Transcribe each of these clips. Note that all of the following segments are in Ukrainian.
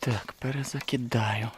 Так, перезакидаю.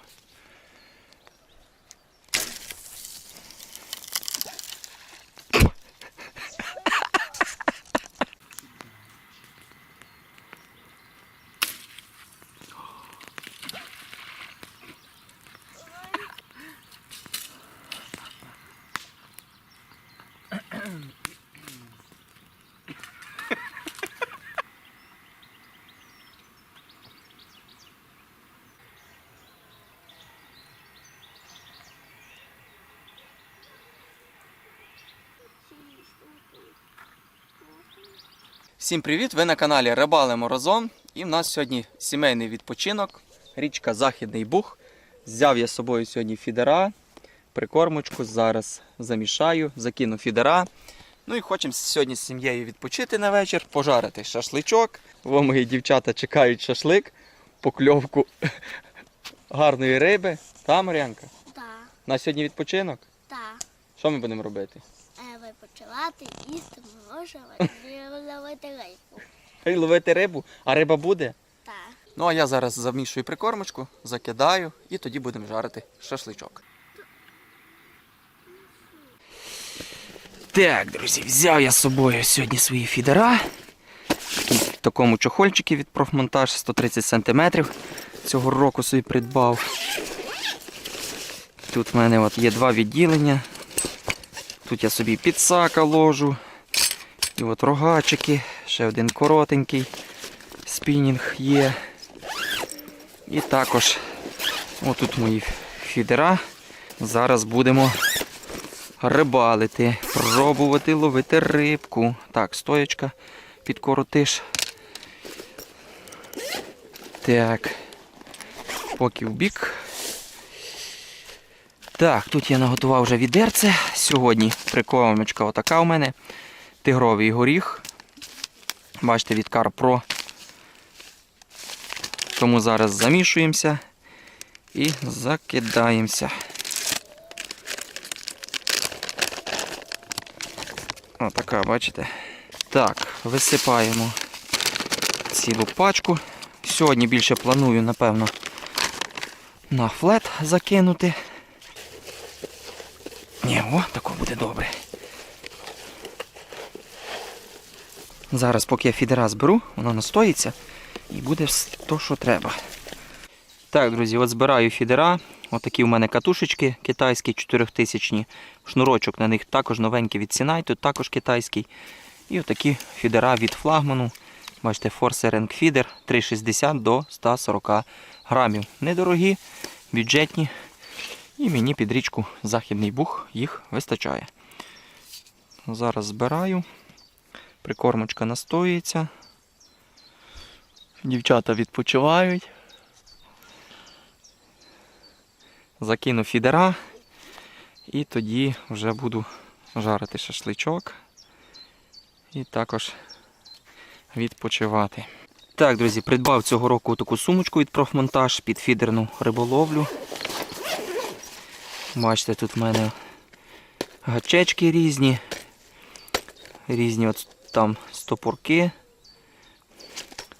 Всім привіт! Ви на каналі Рибалимо разом. І в нас сьогодні сімейний відпочинок. Річка Західний Буг. Взяв я з собою сьогодні фідера, прикормочку. Зараз замішаю, закину фідера. Ну і хочемо сьогодні з сім'єю відпочити на вечір, пожарити шашличок. Во мої дівчата чекають шашлик, покльовку гарної риби. Та, Мар'янка? Так, На сьогодні відпочинок. так. Що ми будемо робити? Почувати їсти можемо ловити рибу. Ловити рибу, а риба буде? Так. Ну а я зараз замішую прикормочку, закидаю і тоді будемо жарити шашличок. Так, друзі, взяв я з собою сьогодні свої фідера. В такому чохольчику від профмонтаж 130 см. Цього року собі придбав. Тут в мене от є два відділення. Тут я собі підсака ложу. І от рогачики, ще один коротенький спінінг є. І також отут мої фідера. Зараз будемо рибалити, пробувати ловити рибку. Так, стоячка під коротиш. Так. Поки в бік. Так, тут я наготував вже відерце. Сьогодні прикормочка отака у мене. Тигровий горіх. Бачите, від Карпро. Тому зараз замішуємося і закидаємося. Отака, бачите? Так, висипаємо цілу пачку. Сьогодні більше планую, напевно, на флет закинути. О, тако буде добре. Зараз, поки я фідера зберу, воно настоїться і буде то, що треба. Так, друзі, от збираю фідера. Отакі у мене катушечки китайські 4000 Шнурочок на них також новенький від Сінай, тут також китайський. І отакі фідера від флагману. Бачите, Rank Feeder 360 до 140 грамів. Недорогі, бюджетні. І мені під річку Західний Буг їх вистачає. Зараз збираю. Прикормочка настоюється. Дівчата відпочивають. Закину фідера і тоді вже буду жарити шашличок і також відпочивати. Так, друзі, придбав цього року таку сумочку від профмонтаж під фідерну риболовлю. Бачите, тут в мене гачечки різні, різні от там стопорки.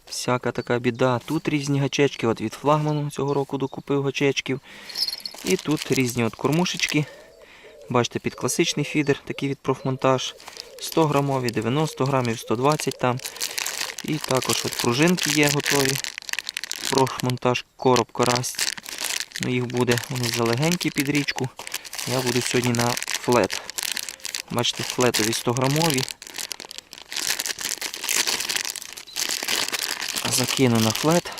Всяка така біда. Тут різні гачечки, от від флагману цього року докупив гачечків. І тут різні от кормушечки. Бачите, під класичний фідер, такий від профмонтаж. 100 грамові, 90 грамів, 120 там. І також от пружинки є готові. Профмонтаж короб карась. Ну, їх буде вони залегенькі під річку. Я буду сьогодні на флет. Бачите, флетові 100 грамові. Закину на флет.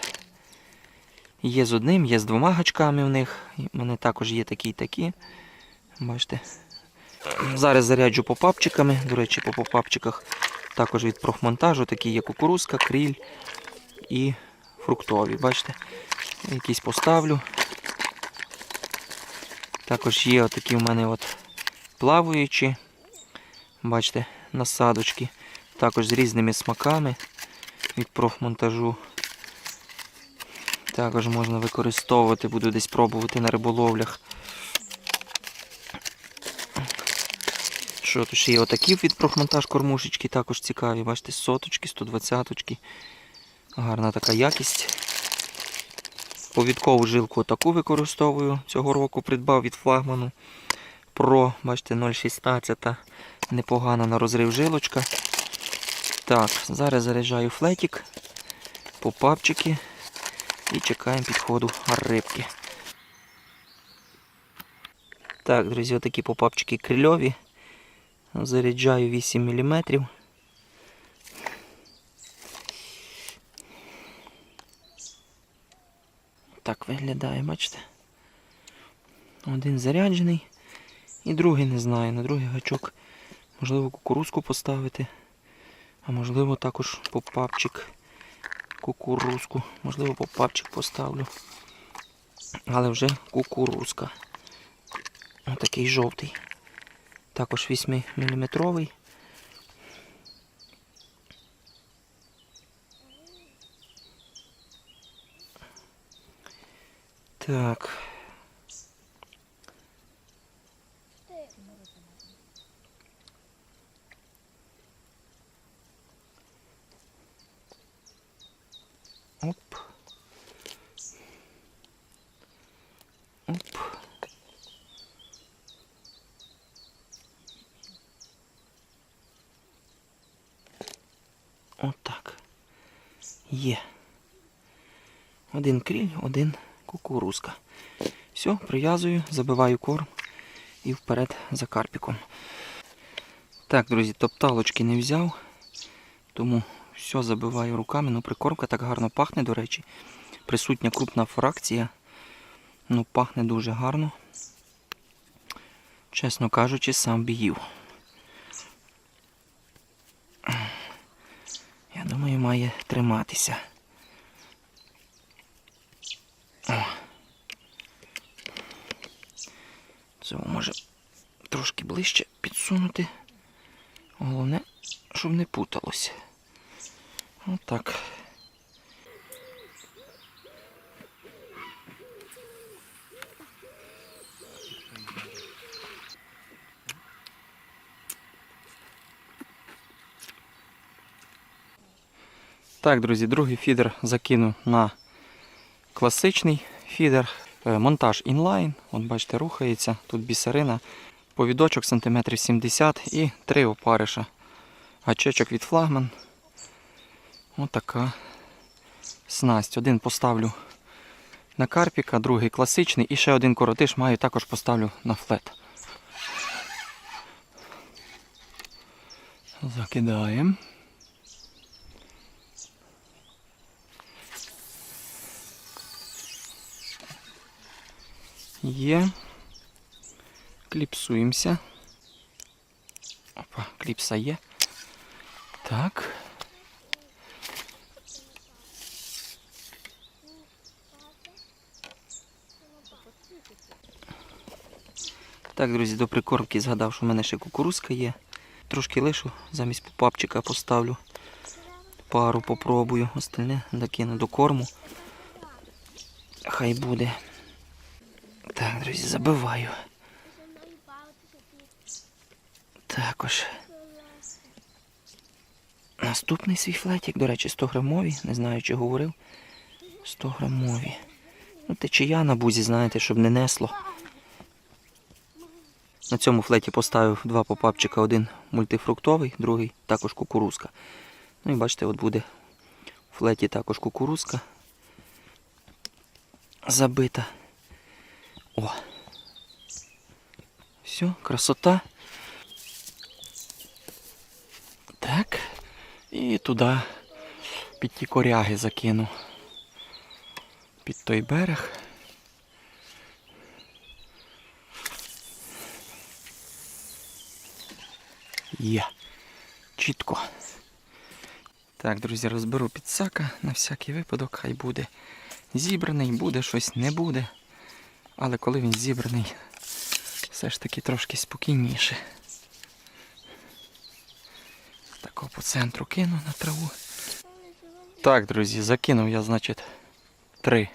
Є з одним, є з двома гачками в них. В мене також є такі і такі. Бачите. Зараз заряджу попапчиками. До речі, по попапчиках також від профмонтажу, такі є кукурузка, кріль і фруктові. Бачите? Якісь поставлю. Також є отакі в мене от плаваючі. Бачите, насадочки. Також з різними смаками від профмонтажу. Також можна використовувати, буду десь пробувати на риболовлях. Що тут ще є отакі від профмонтаж кормушечки, також цікаві. Бачите, соточки, 120-очки. Гарна така якість. Повідкову жилку таку використовую. Цього року придбав від флагману. Pro, бачите, 0,16. Непогана на розрив жилочка. Так, зараз заряджаю флетик, попапчики і чекаємо підходу рибки. Так, друзі, отакі попапчики крильові. Заряджаю 8 мм. Так виглядає, бачите? Один заряджений і другий не знаю. На другий гачок можливо кукурузку поставити. А можливо також попапчик кукурузку. Можливо попапчик поставлю. Але вже кукурузка. Отакий жовтий. Також 8 мм. Так. Оп. Оп. Отак. Є. Один кріль, один кукурузка. Все, прив'язую, забиваю корм і вперед за карпіком. Так, друзі, топталочки не взяв, тому все забиваю руками. Ну, прикормка так гарно пахне, до речі. Присутня крупна фракція. Ну, пахне дуже гарно. Чесно кажучи, сам б їв. Я думаю, має триматися. О. Цього може трошки ближче підсунути. Головне, щоб не путалося. Отак. Так, друзі, другий фідер закину на класичний фідер. Е, Монтаж інлайн. От бачите, рухається. Тут бісерина. Повідочок сантиметрів 70 і три опариша. Гачечок від флагман. Отака снасть. Один поставлю на карпіка, другий класичний і ще один коротиш маю також поставлю на флет. Закидаємо. Є. Кліпсуємося. Опа, кліпса є. Так. Так, друзі, до прикормки згадав, що в мене ще кукурузка є. Трошки лишу, замість попапчика поставлю. Пару попробую, остальне докину до корму. Хай буде. Так, друзі, забиваю. Також. Наступний свій флетик, до речі, 100 грамові, не знаю, чи говорив. 100 грамові. Ну, течія на бузі, знаєте, щоб не несло. На цьому флеті поставив два попапчика, один мультифруктовий, другий також кукурузка. Ну і бачите, от буде в флеті також кукурузка забита. О. Все, красота. Так. І туди під ті коряги закину. Під той берег. Є. Чітко. Так, друзі, розберу підсака на всякий випадок, хай буде зібраний, буде щось не буде. Але коли він зібраний, все ж таки трошки спокійніше. Тако по центру кину на траву. Так, друзі, закинув я, значить, три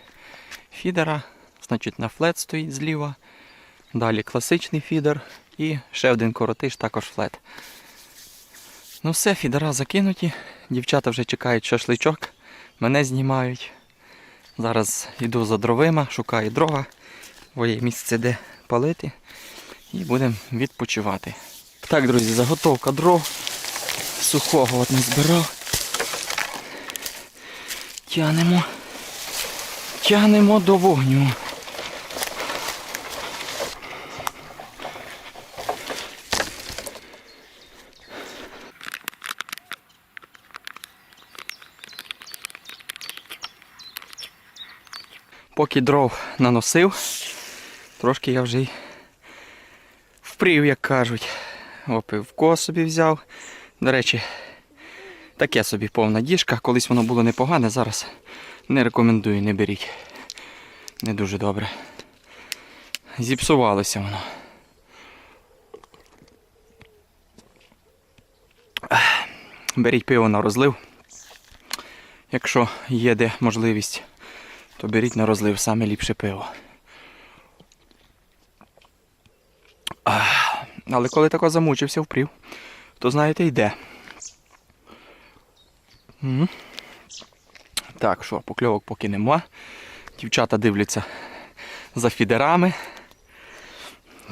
фідера. Значить, на флет стоїть зліва. Далі класичний фідер і ще один коротиш, також флет. Ну все, фідера закинуті. Дівчата вже чекають шашличок, мене знімають. Зараз йду за дровима, шукаю дрова, є місце, де палити, і будемо відпочивати. Так, друзі, заготовка дров. Сухого от не збирав. Тянемо. Тянемо до вогню. Поки дров наносив, трошки я вже й впрів, як кажуть. О, пивко собі взяв. До речі, таке собі повна діжка. Колись воно було непогане, зараз не рекомендую, не беріть. Не дуже добре. Зіпсувалося воно. Беріть пиво на розлив. Якщо є де можливість, то беріть на розлив саме ліпше пиво. Але коли тако замучився впрів, то знаєте йде. М. Так, що, покльовок поки нема. Дівчата дивляться за фідерами.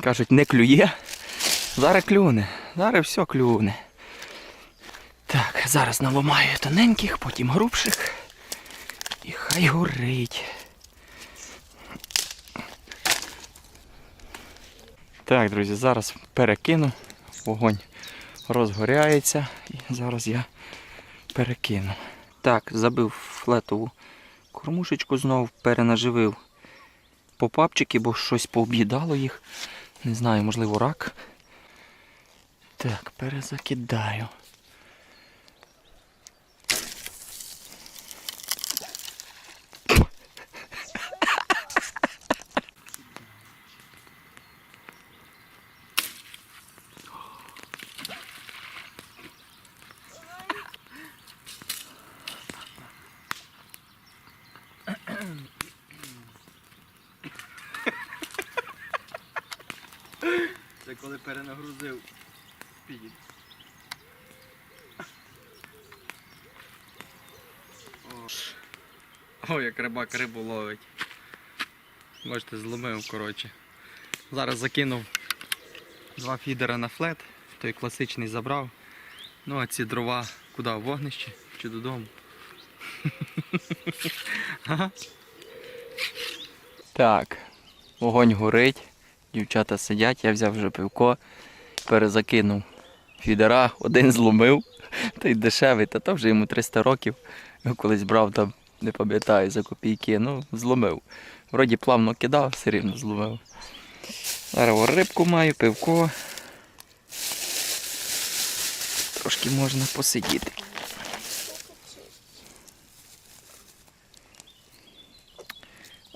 Кажуть, не клює. Зараз клюне. Зараз все клюне. Так, зараз наламаю тоненьких, потім грубших. І хай горить. Так, друзі, зараз перекину. Вогонь розгоряється. І зараз я перекину. Так, забив флетову кормушечку знову, перенаживив попапчики, бо щось пооб'їдало їх. Не знаю, можливо, рак. Так, перезакидаю. Це коли перенагрузив піді. О, як рибак рибу ловить. Бачите, зломив, коротше. Зараз закинув два фідера на флет, той класичний забрав. Ну а ці дрова куди? В вогнище чи додому? Так, вогонь горить, дівчата сидять, я взяв вже пивко, перезакинув фідера, один зломив, той дешевий, та то вже йому 300 років. Я колись брав там, не пам'ятаю, за копійки, ну, зломив. Вроді плавно кидав, все рівно зломив. Зараз рибку маю, пивко. Трошки можна посидіти.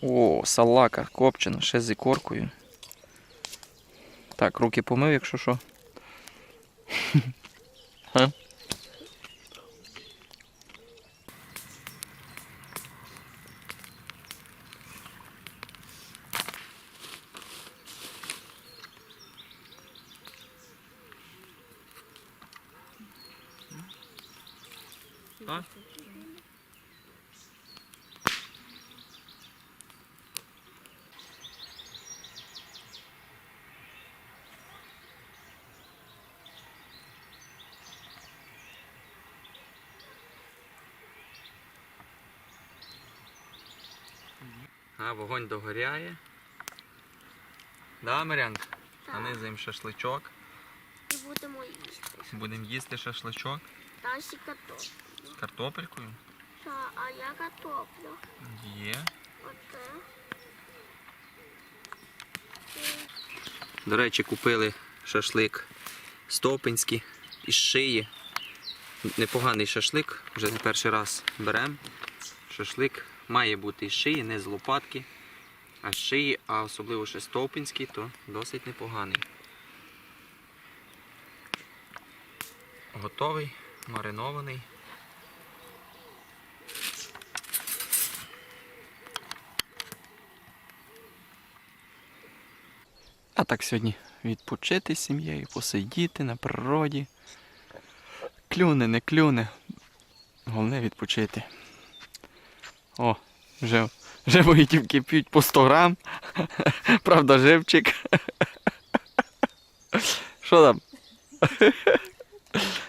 О, салака копчена, ще з ікоркою. Так, руки помив, якщо що. вогонь догоряє. Да, Марянка? Так. Нанизуємо шашличок. І будемо їсти. Будемо їсти шашличок Та ще картоплю. з картопелькою. Та, а я картоплю. Є. Оце. До речі, купили шашлик стопинський із шиї. Непоганий шашлик, вже не перший раз беремо. Шашлик має бути із шиї, не з лопатки, а шиї, а особливо ще стопинський, то досить непоганий. Готовий, маринований. А так сьогодні відпочити з сім'єю, посидіти на природі. Клюне, не клюне. Головне відпочити. О, вже Дівки п'ють по 100 грам. Правда, живчик. Що там?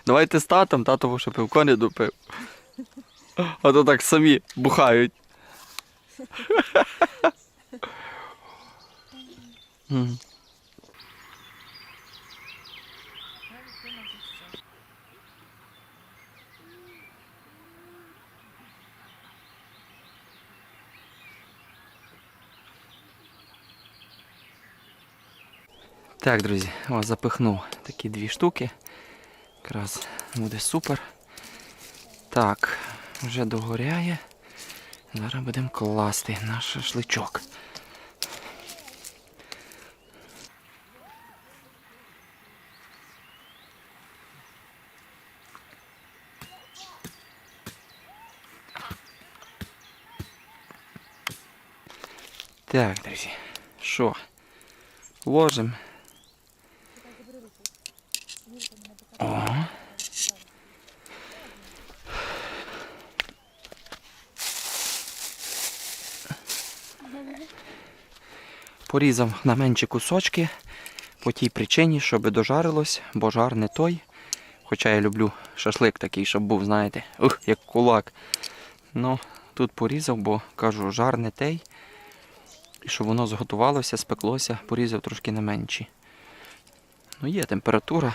Давайте з татом, татову ще пивко не допив. А то так самі бухають. Так, друзі, о, запихнув такі дві штуки. Якраз буде супер. Так, вже догоряє. Зараз будемо класти наш шашличок. Так, друзі, що? Ложимо. Порізав на менші кусочки по тій причині, щоб дожарилось, бо жар не той. Хоча я люблю шашлик такий, щоб був, знаєте, ух, як кулак. Ну, тут порізав, бо кажу, жар не той. І щоб воно зготувалося, спеклося, порізав трошки на менші. Ну, є температура.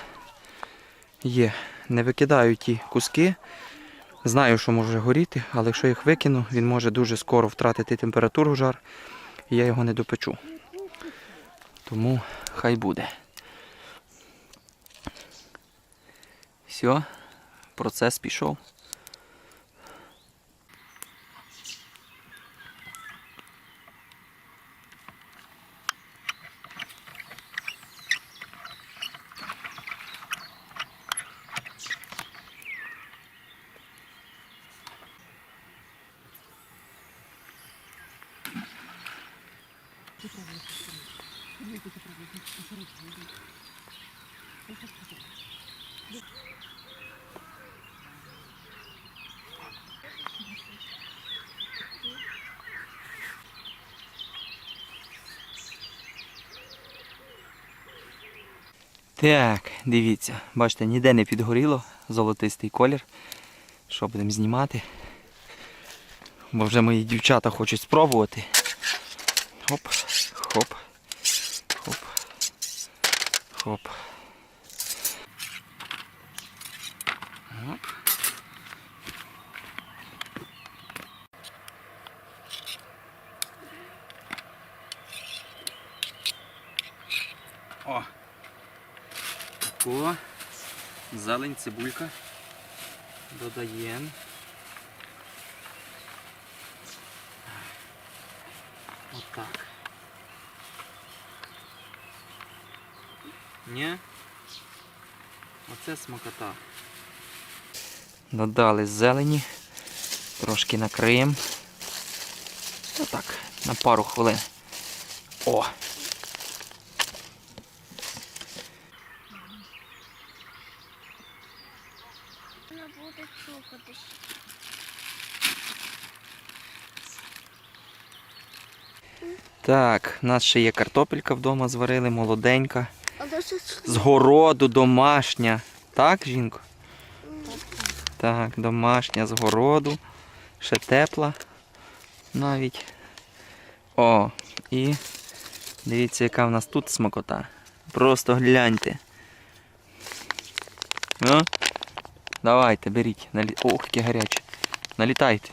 Є. Не викидаю ті куски. Знаю, що може горіти, але якщо їх викину, він може дуже скоро втратити температуру жар, і я його не допечу. Тому хай буде. Все, процес пішов. Так, дивіться, бачите, ніде не підгоріло, золотистий колір. Що будемо знімати? Бо вже мої дівчата хочуть спробувати. Хоп, хоп, хоп, хоп. Оп. О! О, зелень, цибулька. Додаємо. Отак. Ні? Оце смакота. Додали зелені. Трошки накриємо. Отак, на пару хвилин. О! Так, у нас ще є картопелька вдома зварили, молоденька. З городу домашня. Так, жінко? Так, домашня з городу. Ще тепла навіть. О, і дивіться, яка в нас тут смакота. Просто гляньте. Ну, давайте, беріть. Налі... Ох, яке гаряче. Налітайте.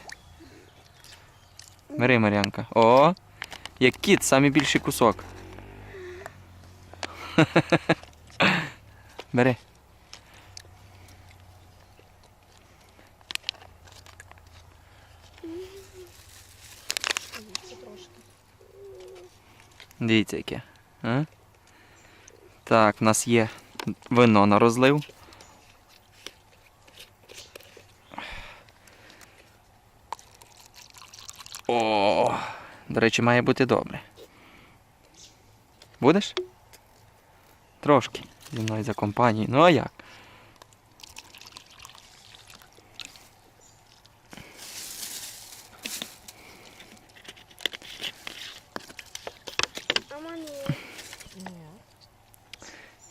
Бери, Мар'янка. О! Як кіт, самий більший кусок. Бери. Дивіться яке. А? Так, в нас є вино на розлив. До речі, має бути добре. Будеш? Трошки. Зі мною за компанією. Ну а як?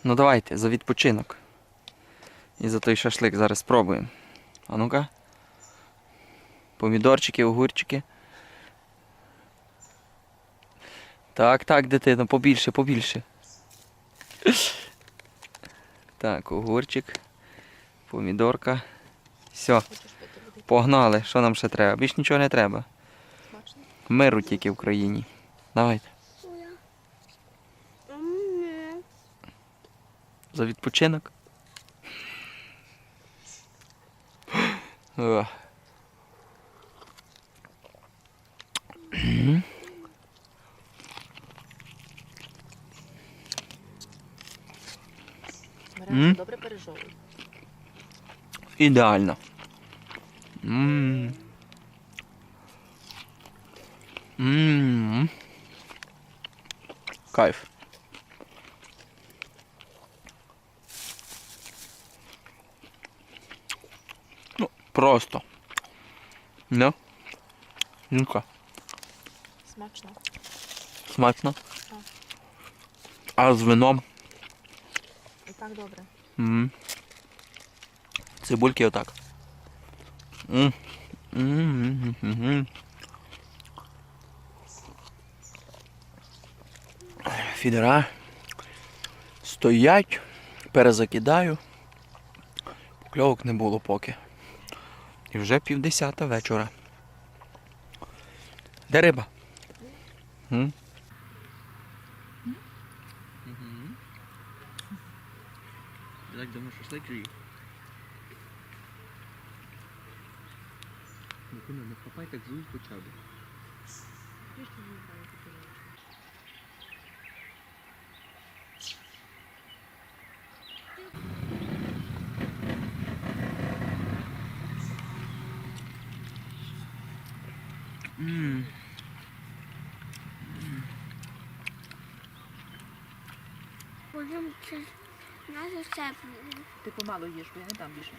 Ну давайте, за відпочинок. І за той шашлик зараз спробуємо. А ну-ка. Помідорчики, огурчики. Так, так, дитино, побільше, побільше. Так, огурчик, помідорка. Все, погнали. Що нам ще треба? Більш нічого не треба. Миру тільки в країні. Давайте. За відпочинок. Ох. М? добре пережовуй. Ідеально. М. М. Кайф. Ну, просто. Ну. Ну-ка, Смачно. смачно. А з вином. І так добре. М. Цибульки отак. М. М, м. Фідера стоять, перезакидаю. Покльовок не було поки. І вже півдесята вечора. Де риба? М? Так давно шашлик жив. Ну, не хапай так зуй хоча б. Ммм. Потім це нас. Ти помалу їж, бо я не дам більше.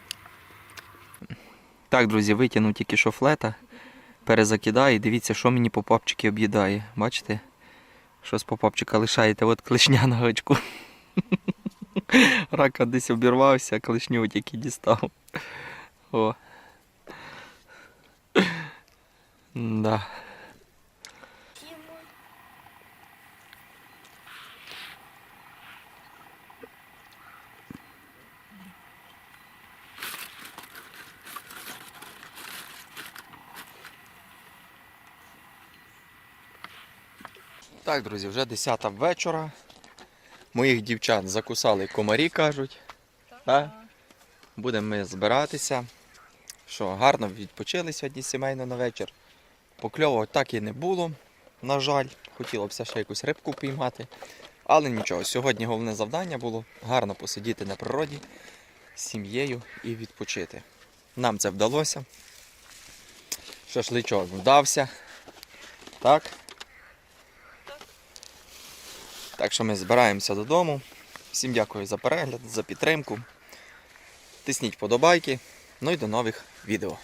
Так, друзі, витягнув тільки що флета, перезакидаю і дивіться, що мені попапчики об'їдає. Бачите? Що з попапчика лишаєте? От клешня на гачку. Рака десь обірвався, клешню тільки дістав. О. Да. Так, друзі, вже 10 вечора. Моїх дівчат закусали комарі, кажуть. Так. Будемо ми збиратися. Що, гарно відпочили сьогодні сімейно на вечір. Покльовок так і не було. На жаль, хотілося б ще якусь рибку піймати. Але нічого, сьогодні головне завдання було гарно посидіти на природі з сім'єю і відпочити. Нам це вдалося. Шашличок вдався. Так. Так що ми збираємося додому. Всім дякую за перегляд, за підтримку. Тисніть подобайки. Ну і до нових відео.